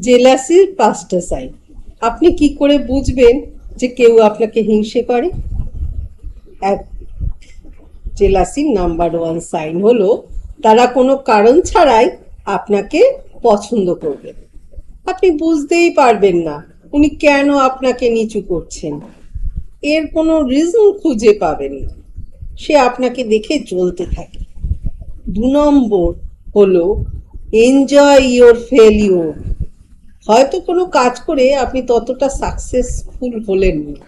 জেলাসির পাঁচটা সাইন। আপনি কি করে বুঝবেন যে কেউ আপনাকে হিংসে করে? এক, জেলাসির নাম্বার ওয়ান সাইন হলো, তারা কোনো কারণ ছাড়াই আপনাকে পছন্দ করবে। আপনি বুঝতেই পারবেন না, উনি কেন আপনাকে নিচু করছেন। এর কোনো রিজন খুঁজে পাবেন না। সে আপনাকে দেখে চলতে থাকে। দু নম্বর হলো এনজয় ইওর ফেলিওর হয়তো কোনো কাজ করে আপনি ততটা সাকসেসফুল হলেন না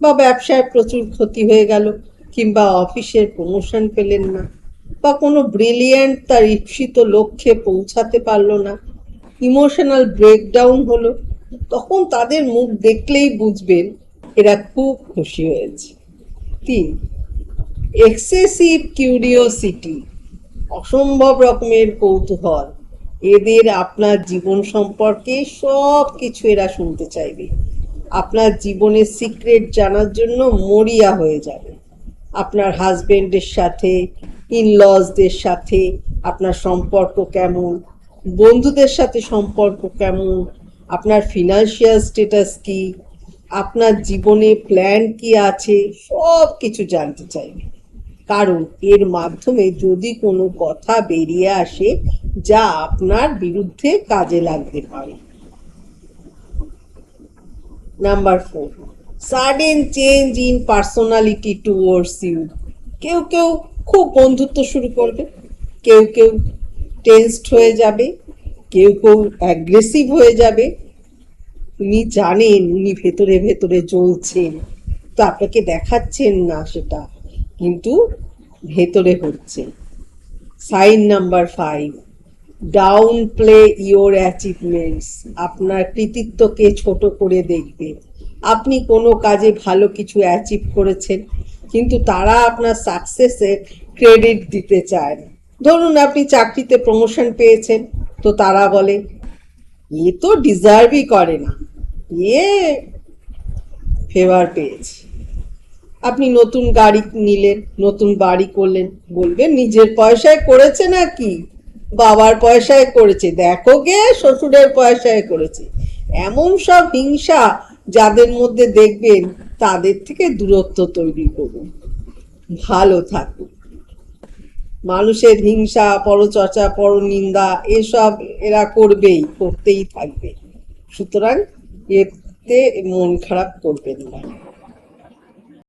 বা ব্যবসায় প্রচুর ক্ষতি হয়ে গেল কিংবা অফিসের প্রমোশন পেলেন না বা কোনো ব্রিলিয়ান্ট তার ঈপ্সিত লক্ষ্যে পৌঁছাতে পারল না ইমোশনাল ব্রেকডাউন হলো, তখন তাদের মুখ দেখলেই বুঝবেন এরা খুব খুশি হয়েছে। তিন এক্সেসিভ কিউরিওসিটি অসম্ভব রকমের কৌতূহল। এদের আপনার জীবন সম্পর্কে সব কিছু এরা শুনতে চাইবে। আপনার জীবনের সিক্রেট জানার জন্য মরিয়া হয়ে যাবে। আপনার হাজবেন্ডের সাথে ইনলজদের সাথে আপনার সম্পর্ক কেমন, বন্ধুদের সাথে সম্পর্ক কেমন, আপনার ফিনান্সিয়াল স্ট্যাটাস কি, আপনার জীবনে প্ল্যান কি আছে সব কিছু জানতে চাইবে। কারণ এর মাধ্যমে যদি কোনো কথা বেরিয়ে আসে যা আপনার বিরুদ্ধে কাজে লাগতে পারে number four sudden change in personality towards you কেউ কেউ খুব বন্ধুত্ব শুরু করবে, কেউ কেউ টেন্সড হয়ে যাবে, কেউ কেউ অ্যাগ্রেসিভ হয়ে যাবে। উনি জানেন, উনি ভেতরে ভেতরে চলছেন তো আপনাকে দেখাচ্ছেন না সেটা, কিন্তু ভেতরে হচ্ছে। Sign number five down play your achievements আপনার কৃতিত্বকে ছোট করে দেখবে। আপনি কোনো কাজে ভালো কিছু অ্যাচিভ করেছেন, কিন্তু তারা আপনার সাকসেসের ক্রেডিট দিতে চায় না। ধরুন আপনি চাকরিতে প্রমোশন পেয়েছেন, তো তারা বলে, এ তো ডিজার্ভই করে না। এ ফেভার পেয়েছে। আপনি নতুন গাড়ি নিলেন, নতুন বাড়ি করলেন, বলবেন, নিজের পয়সায় করেছে নাকি? বাবার পয়সায় করেছে। দেখো গে, শ্বশুরের পয়সায় করেছে। এমন সব হিংসা যাদের মধ্যে দেখবেন তাদের থেকে দূরত্ব তৈরি করুন। ভালো থাকুন। মানুষের হিংসা, পরচর্চা, পরনিন্দা, এসব এরা করবেই, করতেই থাকবে। সুতরাং এতে মন খারাপ করবেন না।